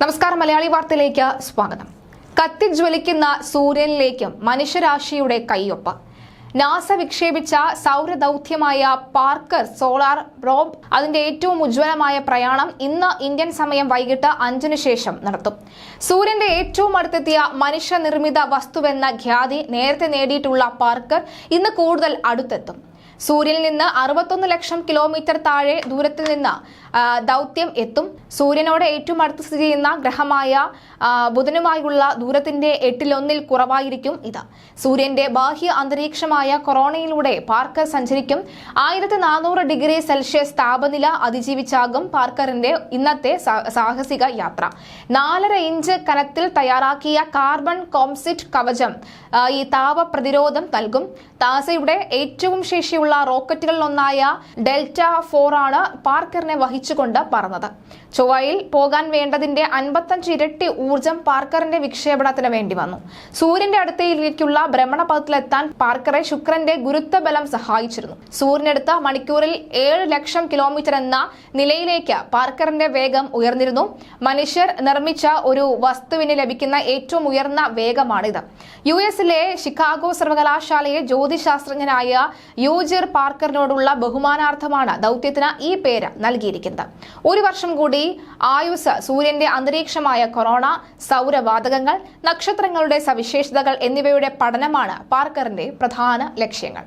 നമസ്കാരം മലയാളി വാർത്തയിലേക്ക് സ്വാഗതം. കത്തിജ്വലിക്കുന്ന സൂര്യനിലേക്കും മനുഷ്യരാശിയുടെ കയ്യൊപ്പ്. നാസ വിക്ഷേപിച്ച സൗരദൗത്യമായ പാർക്കർ സോളാർ റോബ് അതിന്റെ ഏറ്റവും ഉജ്ജ്വലമായ പ്രയാണം ഇന്ന് ഇന്ത്യൻ സമയം വൈകിട്ട് അഞ്ചിന് ശേഷം നടത്തും. സൂര്യന്റെ ഏറ്റവും അടുത്തെത്തിയ മനുഷ്യനിർമ്മിത വസ്തുവെന്ന ഖ്യാതി നേരത്തെ നേടിയിട്ടുള്ള പാർക്കർ ഇന്ന് കൂടുതൽ അടുത്തെത്തും. സൂര്യനിൽ നിന്ന് അറുപത്തൊന്ന് ലക്ഷം കിലോമീറ്റർ താഴെ ദൂരത്തിൽ നിന്ന് ദൗത്യം എത്തും. സൂര്യനോട് ഏറ്റവും അടുത്ത് സ്ഥിതി ചെയ്യുന്ന ഗ്രഹമായ ബുധനുമായുള്ള ദൂരത്തിന്റെ എട്ടിലൊന്നിൽ കുറവായിരിക്കും ഇത്. സൂര്യന്റെ ബാഹ്യ അന്തരീക്ഷമായ കൊറോണയിലൂടെ പാർക്കർ സഞ്ചരിക്കും. ആയിരത്തി നാനൂറ് ഡിഗ്രി സെൽഷ്യസ് താപനില അതിജീവിച്ചാകും പാർക്കറിന്റെ ഇന്നത്തെ സാഹസിക യാത്ര. നാലര ഇഞ്ച് കനത്തിൽ തയ്യാറാക്കിയ കാർബൺ കോംസിറ്റ് കവചം ഈ താപ പ്രതിരോധം നൽകും. താസയുടെ ഏറ്റവും ശേഷിയുള്ള റോക്കറ്റുകളിലൊന്നായ ഡെൽറ്റ ഫോർ ആണ് പാർക്കറിനെ വഹിച്ചുകൊണ്ട് പറന്നത്. ചൊവ്വയിൽ പോകാൻ വേണ്ടതിന്റെ അൻപത്തഞ്ച് ഇരട്ടി ഊർജം പാർക്കറിന്റെ വിക്ഷേപണത്തിന് വേണ്ടി വന്നു. സൂര്യന്റെ അടുത്തേക്കുള്ള ഭ്രമണപഥത്തിലെത്താൻ പാർക്കറെ ശുക്രന്റെ ഗുരുത്വബലം സഹായിച്ചിരുന്നു. സൂര്യനടുത്ത മണിക്കൂറിൽ ഏഴ് ലക്ഷം കിലോമീറ്റർ എന്ന നിലയിലേക്ക് പാർക്കറിന്റെ വേഗം ഉയർന്നിരുന്നു. മനുഷ്യർ നിർമ്മിച്ച ഒരു വസ്തുവിന് ലഭിക്കുന്ന ഏറ്റവും ഉയർന്ന വേഗമാണിത്. യു എസിലെ ഷിക്കാഗോ സർവകലാശാലയെ ജ്യോതിശാസ്ത്രജ്ഞനായ യൂജിർ പാർക്കറിനോടുള്ള ബഹുമാനാർത്ഥമാണ് ദൗത്യത്തിന് ഈ പേര് നൽകിയിരിക്കുന്നത്. ഒരു വർഷം കൂടി ആയുസ് സൂര്യന്റെ അന്തരീക്ഷമായ കൊറോണ സൗരവാതകങ്ങൾ നക്ഷത്രങ്ങളുടെ സവിശേഷതകൾ എന്നിവയുടെ പഠനമാണ് പാർക്കറിന്റെ പ്രധാന ലക്ഷ്യങ്ങൾ.